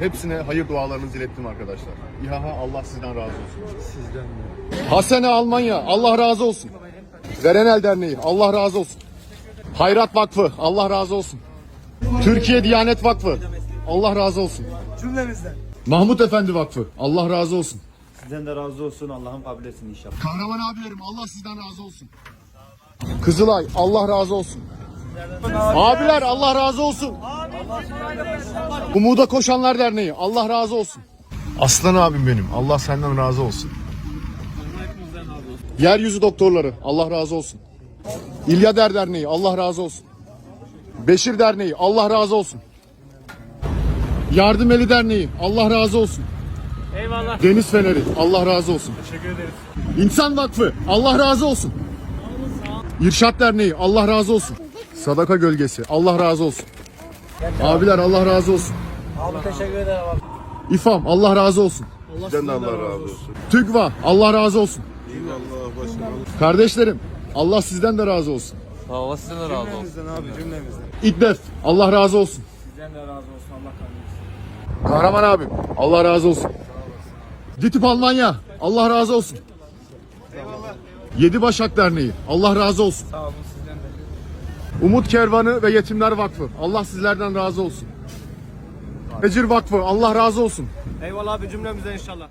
Hepsine hayır dualarınızı ilettim arkadaşlar. İHA Allah sizden razı olsun. Sizden de. Hasene Almanya Allah razı olsun. Verenel Derneği Allah razı olsun. Hayrat Vakfı Allah razı olsun. Türkiye Diyanet Vakfı Allah razı olsun. Cümlemizden. Mahmut Efendi Vakfı Allah razı olsun. Sizden de razı olsun. Allah'ım kabul etsin inşallah. Kahraman abilerim Allah sizden razı olsun. Kızılay Allah razı olsun. Abiler Allah razı olsun. Umuda Koşanlar Derneği Allah razı olsun. Aslan abim benim. Allah senden razı olsun. Yeryüzü Doktorları Allah razı olsun. İlyader Derneği Allah razı olsun. Beşir Derneği Allah razı olsun. Yardım Eli Derneği Allah razı olsun. Eyvallah. Deniz Feneri Allah razı olsun. Teşekkür ederiz. İnsan Vakfı Allah razı olsun. İrşat Derneği Allah razı olsun. Sadaka Gölgesi Allah razı olsun. Abiler Allah razı olsun. Abi teşekkür ederim abi. İFAM Allah razı olsun. Sizden de Allah razı olsun. TÜGVA Allah razı olsun. Allah başına. Kardeşlerim Allah sizden de razı olsun. Sağ sizden de razı olsun. Cümlemizden abi cümlemizden. İDDEF Allah razı olsun. Sizden de razı olsun. Allah kahretsin. Kahraman abim Allah razı olsun. DİTİP Almanya Allah razı olsun. Yedi Başak Derneği Allah razı olsun. Sağ olun. Umut Kervanı ve Yetimler Vakfı Allah sizlerden razı olsun. Ecir Vakfı Allah razı olsun. Eyvallah abi cümlemizden inşallah.